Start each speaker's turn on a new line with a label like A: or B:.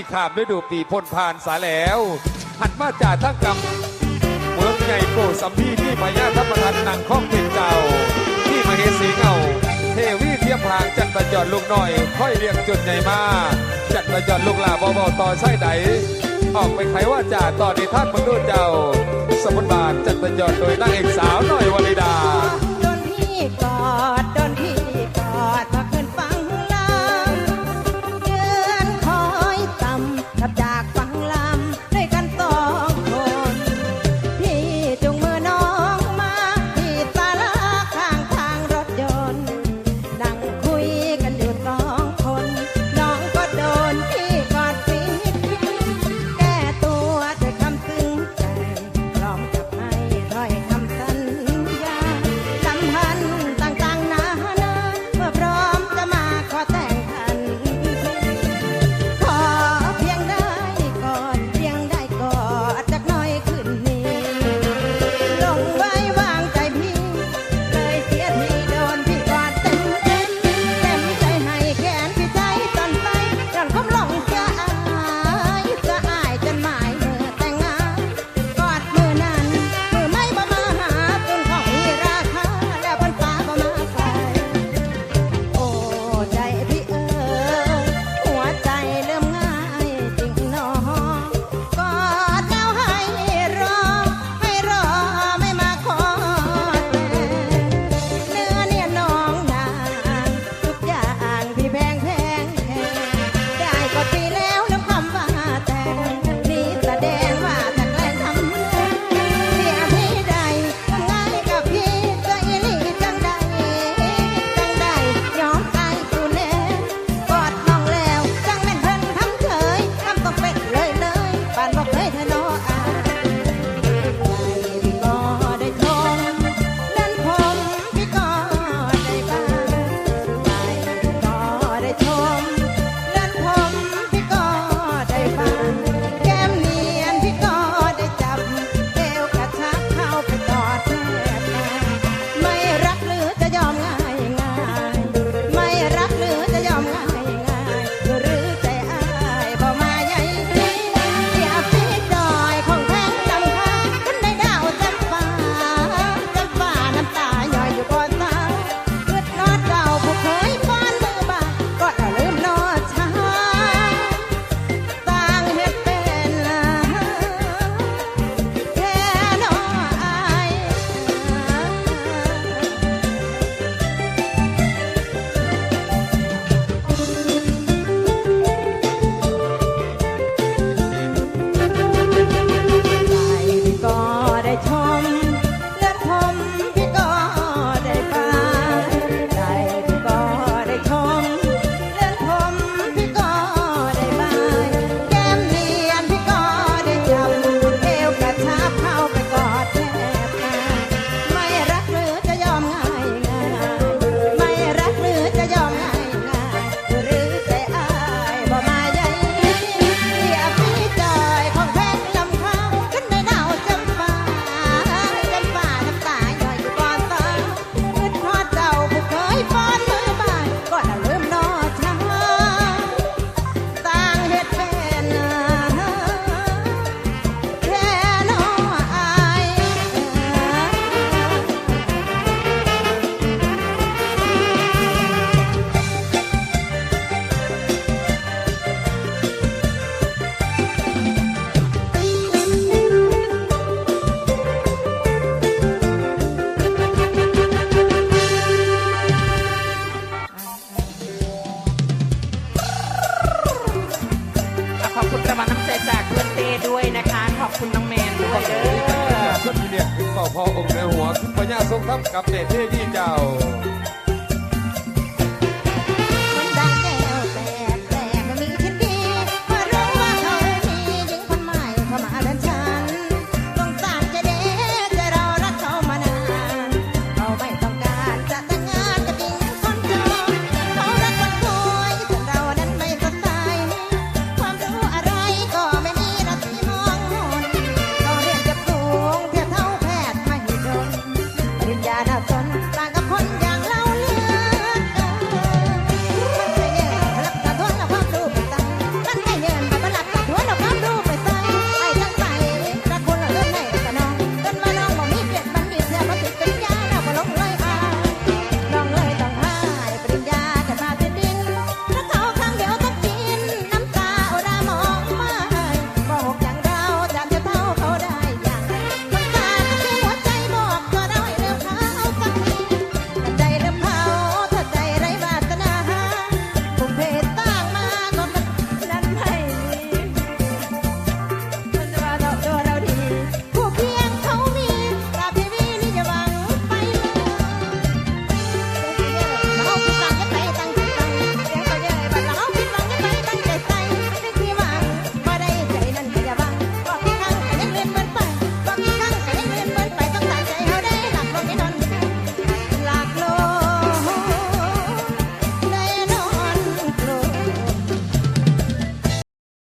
A: ที่ขามยดูปีพนผ่านสาแล้ว หันมาจ่าทั้งกำเมืองใหญ่โกสัมพีที่พญาทัพทันนังข้องเป็นเจ้า ที่มาเฮสีเงา เทวีเทียมพางจัดประจอดลูกน้อย ค่อยเรียงจุดใหญ่มา จัดประจอดลูกลาเบาๆต่อใช่ไดออกไปใครว่าจ่าต่อในท่านมึงดูเจ้า สมุนบาทจัดประจอดโดยนางเอกสาวหน่อยวลิดา
B: นมีเรียขึ้นเป่าพอองค์เหนือหัวขึ้นปั
A: ญญาทรงทัพกับเตชเทพี่เจ้า